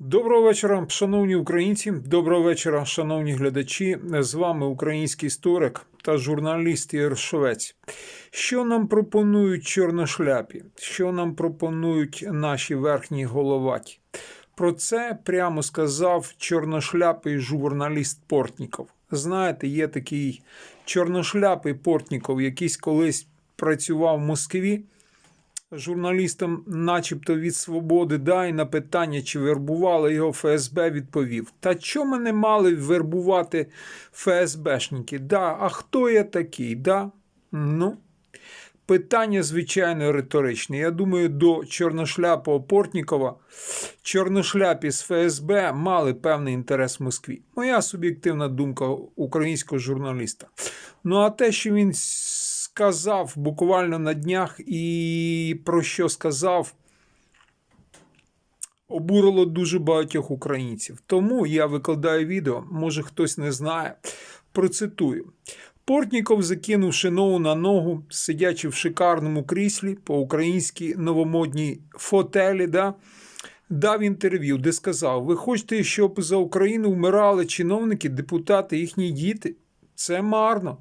Доброго вечора, шановні українці. Доброго вечора, шановні глядачі. З вами український історик та журналіст Ігор Шовець. Що нам пропонують чорношляпі? Що нам пропонують наші верхні головаті? Про це прямо сказав чорношляпий журналіст Портніков. Знаєте, є такий чорношляпий Портніков, якийсь колись працював в Москві журналістам, начебто від свободи, дай на питання, чи вербували його ФСБ, відповів: Та чого мене мали вербувати ФСБшники? Да, а хто я такий? Да? Ну, питання, звичайно, риторичне. Я думаю, до чорношляпого Портнікова чорношляпі з ФСБ мали певний інтерес в Москві. Моя суб'єктивна думка українського журналіста. Ну, а те, що він сказав буквально на днях і про що сказав, обурило дуже багатьох українців. Тому я викладаю відео, може хтось не знає. Процитую. Портніков, закинувши ногу на ногу, сидячи в шикарному кріслі по-українськи новомодній фотелі, да, дав інтерв'ю, де сказав: Ви хочете, щоб за Україну вмирали чиновники, депутати, їхні діти? Це марно.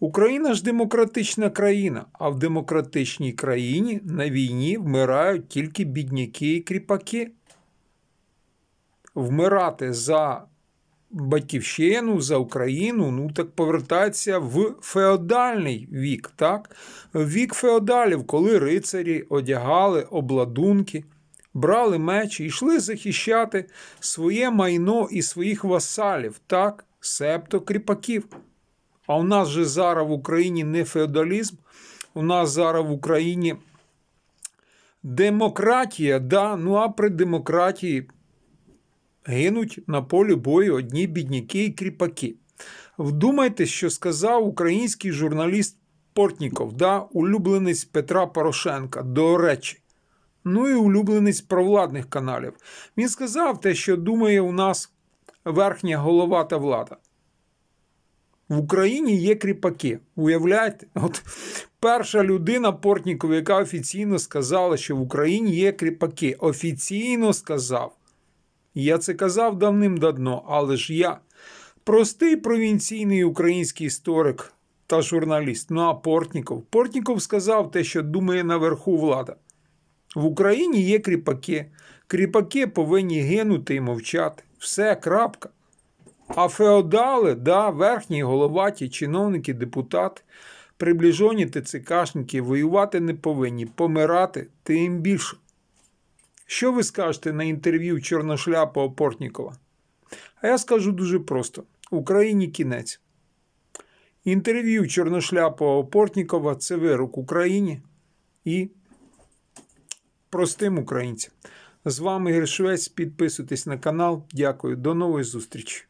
Україна ж демократична країна, а в демократичній країні на війні вмирають тільки бідняки і кріпаки. Вмирати за батьківщину, за Україну, ну так повертатися в феодальний вік, так? Вік феодалів, коли рицарі одягали обладунки, брали мечі йшли захищати своє майно і своїх васалів, так, себто кріпаків. А у нас же зараз в Україні не феодалізм, у нас зараз в Україні демократія, да? ну а при демократії гинуть на полі бою одні бідняки і кріпаки. Вдумайтесь, що сказав український журналіст Портніков, да? улюбленець Петра Порошенка, до речі. Ну і улюбленець провладних каналів. Він сказав те, що думає у нас верхня голова та влада. В Україні є кріпаки. Уявляєте? От перша людина Портнікова, яка офіційно сказала, що в Україні є кріпаки. Офіційно сказав. Я це казав давним-давно, але ж я простий провінційний український історик та журналіст. Ну а Портніков. Портніков сказав те, що думає наверху влада. В Україні є кріпаки. Кріпаки повинні гинути і мовчати. Все, крапка. А феодали, да, верхні головаті, чиновники, депутати, приближені ТЦКшники воювати не повинні, помирати тим більше. Що ви скажете на інтерв'ю Чорношляпа Портнікова? А я скажу дуже просто: Україні кінець. Інтерв'ю Чорношляпа Портнікова це вирок Україні і простим українцям. З вами Ігор Швець. Підписуйтесь на канал. Дякую. До нової зустрічі.